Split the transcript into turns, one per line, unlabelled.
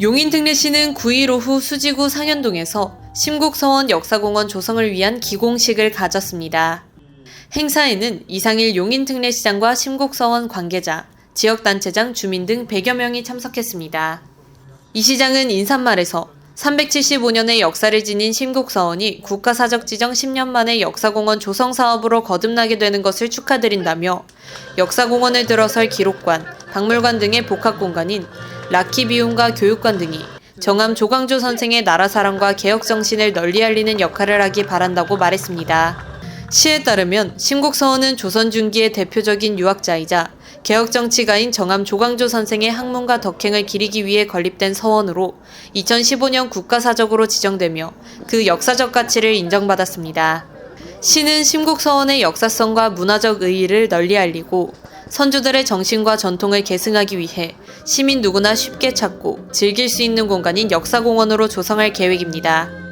용인 특례시는 9일 오후 수지구 상현동에서 심곡서원 역사공원 조성을 위한 기공식을 가졌습니다. 행사에는 이상일 용인 특례시장과 심곡서원 관계자, 지역단체장, 주민 등 100여 명이 참석했습니다. 이 시장은 인사말에서 375년의 역사를 지닌 심곡서원이 국가사적 지정 10년 만에 역사공원 조성 사업으로 거듭나게 되는 것을 축하드린다며 역사공원을 들어설 기록관, 박물관 등의 복합 공간인 라키 비움과 교육관 등이 정암 조광조 선생의 나라 사랑과 개혁 정신을 널리 알리는 역할을 하기 바란다고 말했습니다. 시에 따르면 심곡서원은 조선 중기의 대표적인 유학자이자 개혁 정치가인 정암 조광조 선생의 학문과 덕행을 기리기 위해 건립된 서원으로 2015년 국가사적으로 지정되며 그 역사적 가치를 인정받았습니다. 시는 심곡서원의 역사성과 문화적 의의를 널리 알리고 선조들의 정신과 전통을 계승하기 위해 시민 누구나 쉽게 찾고 즐길 수 있는 공간인 역사공원으로 조성할 계획입니다.